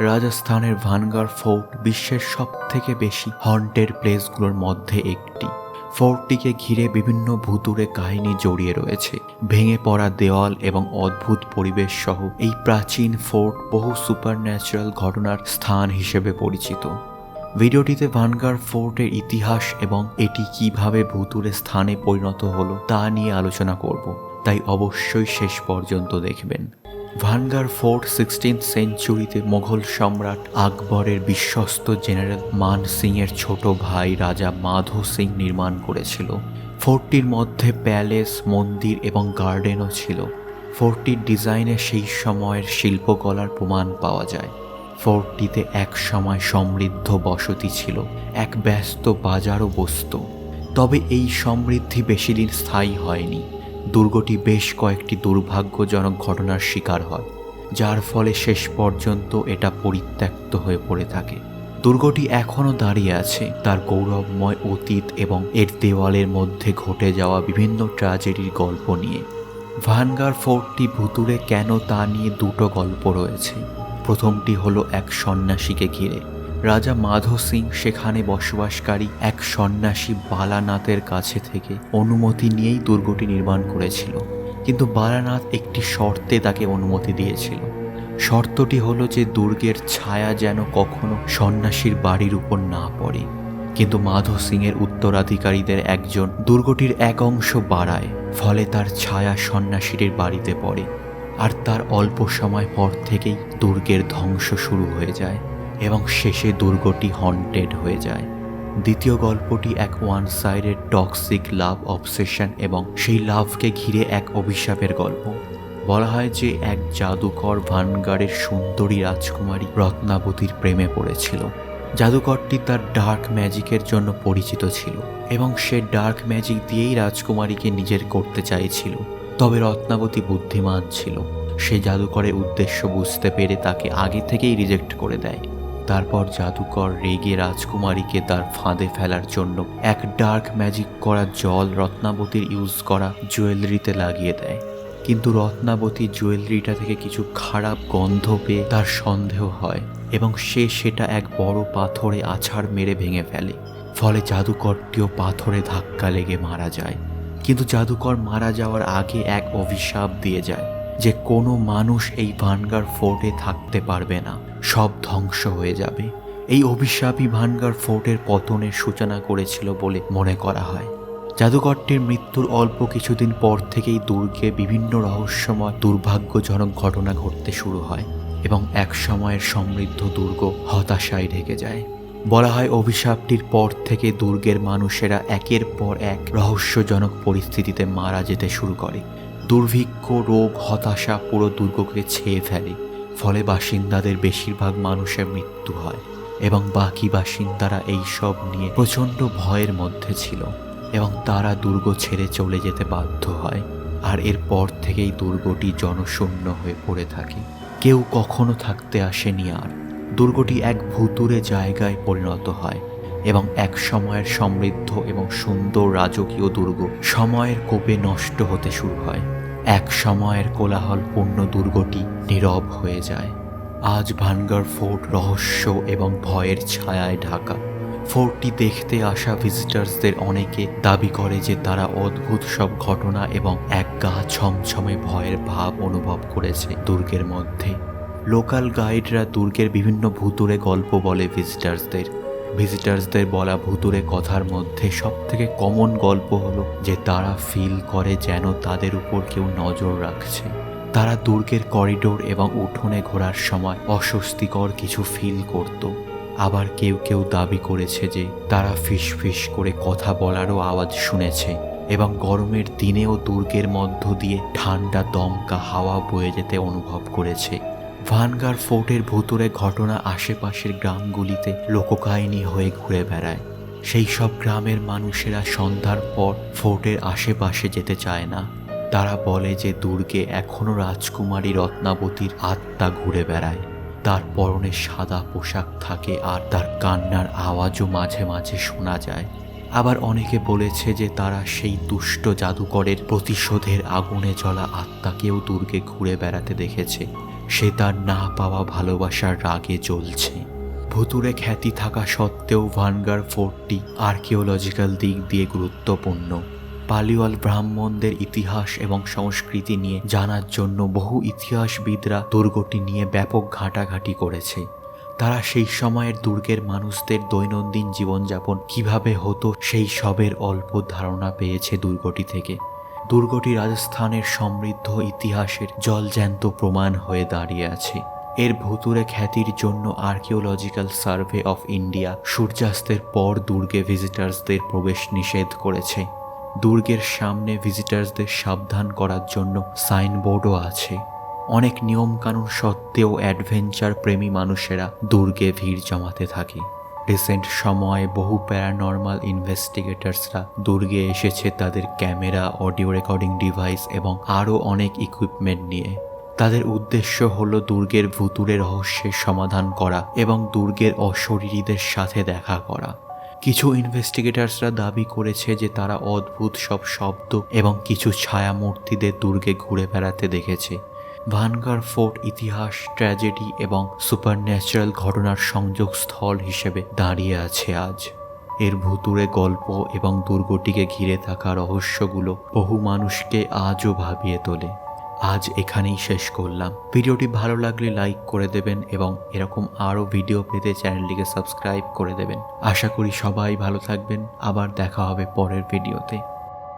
রাজস্থানের ভানগার ফোর্ট বিশ্বের সব থেকে বেশি হন্টেড প্লেসগুলোর মধ্যে একটি। ফোর্টটিকে ঘিরে বিভিন্ন ভুতুরে কাহিনী জড়িয়ে রয়েছে। ভেঙে পড়া দেওয়াল এবং অদ্ভুত পরিবেশ সহ এই প্রাচীন ফোর্ট বহু সুপারন্যাচারাল ঘটনার স্থান হিসেবে পরিচিত। ভিডিওটিতে ভানগার ফোর্টের ইতিহাস এবং এটি কীভাবে ভুতুরে স্থানে পরিণত হলো তা নিয়ে আলোচনা করব। তাই অবশ্যই শেষ পর্যন্ত দেখবেন। ভানগার ফোর্ট সিক্সটিন্থ সেঞ্চুরিতে মোঘল সম্রাট আকবরের বিশ্বস্ত জেনারেল মান সিং এর ছোট ভাই রাজা মাধো সিং নির্মাণ করেছিল। ফোর্টটির মধ্যে প্যালেস, মন্দির এবং গার্ডেনও ছিল। ফোর্টটির ডিজাইনে সেই সময়ের শিল্পকলার প্রমাণ পাওয়া যায়। ফোর্টটিতে এক সময় সমৃদ্ধ বসতি ছিল, এক ব্যস্ত বাজারও বসত। তবে এই সমৃদ্ধি বেশি দিন স্থায়ী হয়নি। দুর্গটি বেশ কয়েকটি দুর্ভাগ্যজনক ঘটনার শিকার হয়, যার ফলে শেষ পর্যন্ত এটা পরিত্যক্ত হয়ে পড়ে থাকে। দুর্গটি এখনও দাঁড়িয়ে আছে। তার গৌরবময় অতীত এবং এর দেওয়ালের মধ্যে ঘটে যাওয়া বিভিন্ন ট্র্যাজেডির গল্প নিয়ে। ভানগার ফোর্টটি ভুতুরে কেন তা নিয়ে দুটো গল্প রয়েছে। প্রথমটি হলো এক সন্ন্যাসীকে ঘিরে। রাজা মাধো সিং সেখানে বসবাসকারী এক সন্ন্যাসী বালানাথের কাছে থেকে অনুমতি নিয়েই দুর্গটি নির্মাণ করেছিল। কিন্তু বালানাথ একটি শর্তে তাকে অনুমতি দিয়েছিল। শর্তটি হলো যে দুর্গের ছায়া যেন কখনো সন্ন্যাসীর বাড়ির উপর না পড়ে। কিন্তু মাধো সিংয়ের উত্তরাধিকারীদের একজন দুর্গটির এক অংশ বাড়ায়, ফলে তার ছায়া সন্ন্যাসীর বাড়িতে পড়ে। আর তার অল্প সময় পর থেকেই দুর্গের ধ্বংস শুরু হয়ে যায়। এবং শেষে দুর্গটি হন্টেড হয়ে যায়। দ্বিতীয় গল্পটি এক ওয়ান সাইডের টক্সিক লাভ অবসেশন এবং সেই লাভকে ঘিরে এক অভিশাপের গল্প। বলা হয় যে এক জাদুকর ভানগাড়ের সুন্দরী রাজকুমারী রত্নাবতীর প্রেমে পড়েছিল। জাদুকরটি তার ডার্ক ম্যাজিকের জন্য পরিচিত ছিল এবং সে ডার্ক ম্যাজিক দিয়েই রাজকুমারীকে নিজের করতে চাইছিল। তবে রত্নাবতী বুদ্ধিমান ছিল। সে জাদুকরের উদ্দেশ্য বুঝতে পেরে তাকে আগে থেকেই রিজেক্ট করে দেয়। তারপর জাদুকর রেগে রাজকুমারীকে তার ফাঁদে ফেলার জন্য এক ডার্ক ম্যাজিক করা জল রত্নাবতীর ইউজ করা জুয়েলারিতে লাগিয়ে দেয়। কিন্তু রত্নাবতী জুয়েলারিটা থেকে কিছু খারাপ গন্ধ পেয়ে তার সন্দেহ হয় এবং সে সেটা এক বড় পাথরে আছাড় মেরে ভেঙে ফেলে। ফলে জাদুকরটিও পাথরে ধাক্কা লেগে মারা যায়। কিন্তু জাদুকর মারা যাওয়ার আগে এক অভিশাপ দিয়ে যায়। যে কোনো মানুষ এই ভানগার ফোর্টে থাকতে পারবে না। সব ধ্বংস হয়ে যাবে। এই অভিশাপই ভানগার ফোর্টের পতনের সূচনা করেছিল বলে মনে করা হয়। জাদুঘরটির মৃত্যুর অল্প কিছুদিন পর থেকেই দুর্গে বিভিন্ন রহস্যময়, দুর্ভাগ্যজনক ঘটনা ঘটতে শুরু হয় এবং এক সময়ের সমৃদ্ধ দুর্গ হতাশায় ঢেকে যায়। বলা হয় অভিশাপটির পর থেকে দুর্গের মানুষেরা একের পর এক রহস্যজনক পরিস্থিতিতে মারা যেতে শুরু করে। দুর্ভিক্ষ, রোগ, হতাশা পুরো দুর্গকে ছেয়ে ফেলে। ফলে বাসিন্দাদের বেশিরভাগ মানুষের মৃত্যু হয় এবং বাকি বাসিন্দারা এই সব নিয়ে প্রচণ্ড ভয়ের মধ্যে ছিল এবং তারা দুর্গ ছেড়ে চলে যেতে বাধ্য হয়। আর এরপর থেকেই দুর্গটি জনশূন্য হয়ে পড়ে থাকে। কেউ কখনো থাকতে আসেনি আর। দুর্গটি এক ভুতুরে জায়গায় পরিণত হয় এবং এক সময়ের সমৃদ্ধ এবং সুন্দর রাজকীয় দুর্গ সময়ের কোপে নষ্ট হতে শুরু হয়। এক সময়ের কোলাহলপূর্ণ দুর্গটি নীরব হয়ে যায়। আজ ভানগার ফোর্ট রহস্য এবং ভয়ের ছায়ায় ঢাকা। ফোর্টটি দেখতে আসা ভিজিটার্সদের অনেকে দাবি করে যে তারা অদ্ভুত সব ঘটনা এবং এক গা ছমছমে ভয়ের ভাব অনুভব করেছে দুর্গের মধ্যে। লোকাল গাইডরা দুর্গের বিভিন্ন ভুতুরে গল্প বলে ভিজিটার্সদের। ভিজিটার্সদের বলা ভুতুরে কথার মধ্যে সব থেকে কমন গল্প হলো যে তারা ফিল করে যেন তাদের উপর কেউ নজর রাখছে। তারা দুর্গের করিডোর এবং উঠোনে ঘোরার সময় অস্বস্তিকর কিছু ফিল করত। আবার কেউ কেউ দাবি করেছে যে তারা ফিস ফিস করে কথা বলারও আওয়াজ শুনেছে এবং গরমের দিনেও দুর্গের মধ্য দিয়ে ঠান্ডা দমকা হাওয়া বয়ে যেতে অনুভব করেছে। ভানগার ফোর্টের ভুতুরে ঘটনা আশেপাশের গ্রামগুলিতে লোককাহিনী হয়ে ঘুরে বেড়ায়। সেই সব গ্রামের মানুষেরা সন্ধ্যার পর ফোর্টের আশেপাশে যেতে চায় না। তারা বলে যে দুর্গে এখনও রাজকুমারী রত্নাবতীর আত্মা ঘুরে বেড়ায়। তার পরনে সাদা পোশাক থাকে আর তার কান্নার আওয়াজও মাঝে মাঝে শোনা যায়। আবার অনেকে বলেছে যে তারা সেই দুষ্ট জাদুকরের প্রতিশোধের আগুনে জ্বলা আত্মাকেও দুর্গে ঘুরে বেড়াতে দেখেছে। সে তার না পাওয়া ভালোবাসার রাগে জ্বলছে। ভুতুরে খ্যাতি থাকা সত্ত্বেও ভানগার ফোর্টটি আর্কিওলজিক্যাল দিক দিয়ে গুরুত্বপূর্ণ। পালিওয়াল ব্রাহ্মণদের ইতিহাস এবং সংস্কৃতি নিয়ে জানার জন্য বহু ইতিহাসবিদরা দুর্গটি নিয়ে ব্যাপক ঘাটাঘাটি করেছে। তারা সেই সময়ের দুর্গের মানুষদের দৈনন্দিন জীবনযাপন কীভাবে হতো সেই সবের অল্প ধারণা পেয়েছে দুর্গটি থেকে। দুর্গটি রাজস্থানের সমৃদ্ধ ইতিহাসের জলজ্যান্ত প্রমাণ হয়ে দাঁড়িয়ে আছে। এর ভুতুরে খ্যাতির জন্য আর্কিওলজিক্যাল সার্ভে অফ ইন্ডিয়া সূর্যাস্তের পর দুর্গে ভিজিটার্সদের প্রবেশ নিষেধ করেছে। দুর্গের সামনে ভিজিটার্সদের সাবধান করার জন্য সাইনবোর্ডও আছে। অনেক নিয়মকানুন সত্ত্বেও অ্যাডভেঞ্চার প্রেমী মানুষেরা দুর্গে ভিড় জমাতে থাকে। রিসেন্ট সময়ে বহু প্যারানর্মাল ইনভেস্টিগেটরসরা দুর্গে এসেছে তাদের ক্যামেরা, অডিও রেকর্ডিং ডিভাইস এবং আরও অনেক ইকুইপমেন্ট নিয়ে। তাদের উদ্দেশ্য হল দুর্গের ভুতুরে রহস্যের সমাধান করা এবং দুর্গের অশরীরীদের সাথে দেখা করা। কিছু ইনভেস্টিগেটরসরা দাবি করেছে যে তারা অদ্ভুত সব শব্দ এবং কিছু ছায়ামূর্তিদের দুর্গে ঘুরে বেড়াতে দেখেছে। ভানগার ফোর্ট ইতিহাস, ট্র্যাজেডি এবং সুপারন্যাচারাল ঘটনার সংযোগস্থল হিসেবে দাঁড়িয়ে আছে আজ। এর ভুতুরে গল্প এবং দুর্গটিকে ঘিরে থাকা রহস্যগুলো বহু মানুষকে আজও ভাবিয়ে তোলে। আজ এখানেই শেষ করলাম। ভিডিওটি ভালো লাগলে লাইক করে দেবেন এবং এরকম আরও ভিডিও পেতে চ্যানেলটিকে সাবস্ক্রাইব করে দেবেন। আশা করি সবাই ভালো থাকবেন। আবার দেখা হবে পরের ভিডিওতে।